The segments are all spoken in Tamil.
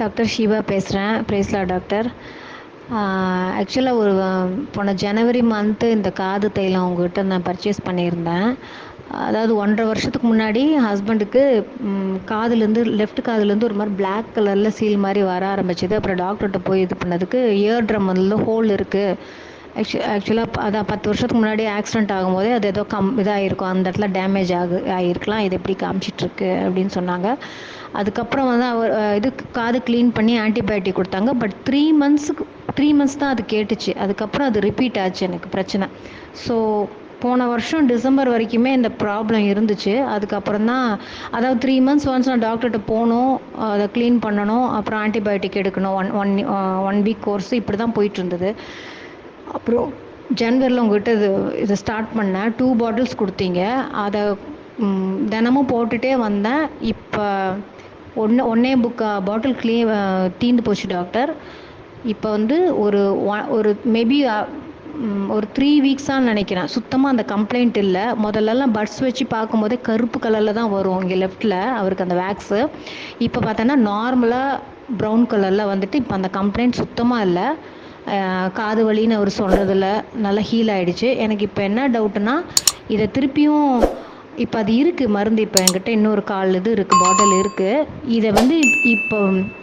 டாக்டர் ஷீபா பேசுகிறேன் பிரேஸ்லா டாக்டர். ஆக்சுவலாக ஒரு போன ஜனவரி மந்த்து இந்த காது தைலம் உங்ககிட்ட நான் பர்ச்சேஸ் பண்ணியிருந்தேன். அதாவது ஒன்றரை வருஷத்துக்கு முன்னாடி ஹஸ்பண்டுக்கு காதுலேருந்து லெஃப்ட் காதுலேருந்து ஒரு மாதிரி பிளாக் கலரில் சீல் மாதிரி வர ஆரம்பிச்சது. அப்புறம் டாக்டர்கிட்ட போய் இது பண்ணதுக்கு இயர் ட்ரம் வந்து ஹோல் இருக்குது ஆக்சு ஆக்சுவலாக அதான் பத்து வருஷத்துக்கு முன்னாடி ஆக்சிடென்ட் ஆகும்போதே அது ஏதோ கம் இதாகிருக்கும் அந்த இடத்துல டேமேஜ் ஆகு ஆகிருக்கலாம் இது எப்படி காமிச்சிட்ருக்கு அப்படின்னு சொன்னாங்க. அதுக்கப்புறம் வந்து அவர் இது காது க்ளீன் பண்ணி ஆன்டிபயோட்டிக் கொடுத்தாங்க. பட் த்ரீ மந்த்ஸுக்கு த்ரீ மந்த்ஸ் தான் அது கேட்டுச்சு. அதுக்கப்புறம் அது ரிப்பீட் ஆச்சு எனக்கு பிரச்சனை. ஸோ போன வருஷம் டிசம்பர் வரைக்குமே இந்த ப்ராப்ளம் இருந்துச்சு. அதுக்கப்புறம் தான் அதாவது த்ரீ மந்த்ஸ் ஒன்ஸ் நான் டாக்டர்கிட்ட போகணும் அதை க்ளீன் பண்ணணும் அப்புறம் ஆன்டிபயோட்டிக் எடுக்கணும். One one one week course இப்படி தான் போயிட்டு இருந்தது. அப்புறம் ஜனவரியில் உங்கள்கிட்ட இது இதை ஸ்டார்ட் பண்ணேன். டூ பாட்டில்ஸ் கொடுத்தீங்க. அதை தினமும் போட்டுகிட்டே வந்தேன். இப்போ ஒன்று ஒன்றே புக்கா பாட்டில் க்ளீ தீந்து போச்சு டாக்டர் இப்போ வந்து ஒரு ஒரு மேபி ஒரு த்ரீ வீக்ஸான்னு நினைக்கிறேன். சுத்தமாக அந்த கம்ப்ளைண்ட் இல்லை. முதல்லலாம் பட்ஸ் வச்சு பார்க்கும்போதே கருப்பு கலரில் தான் வரும் இங்கே லெஃப்டில் அவருக்கு அந்த வேக்ஸு இப்போ பார்த்தோன்னா நார்மலாக ப்ரௌன் கலரில் வந்துட்டு இப்போ அந்த கம்ப்ளைண்ட் சுத்தமாக இல்லை. காது வலின்னு அவர் சொன்னதில் நல்லா ஹீல் ஆகிடுச்சு எனக்கு இப்போ என்ன டவுட்டுன்னா இதை திருப்பியும் இப்போ அது இருக்குது மருந்து இப்போ என்கிட்ட இன்னொரு கால் இது இருக்குது பாட்டில் இருக்குது இதை வந்து இப்போ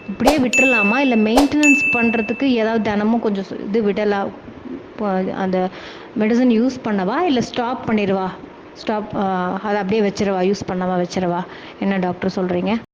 இப்படியே விட்டுறலாமா? இல்லை மெயின்டெனன்ஸ் பண்ணுறதுக்கு ஏதாவது தினமும் கொஞ்சம் இது விடலாம் அந்த மெடிசன் யூஸ் பண்ணவா? இல்லை ஸ்டாப் பண்ணிடுவா? ஸ்டாப் அதை அப்படியே வச்சிடவா? யூஸ் பண்ணவா வச்சிடவா? என்ன டாக்டர் சொல்கிறீங்க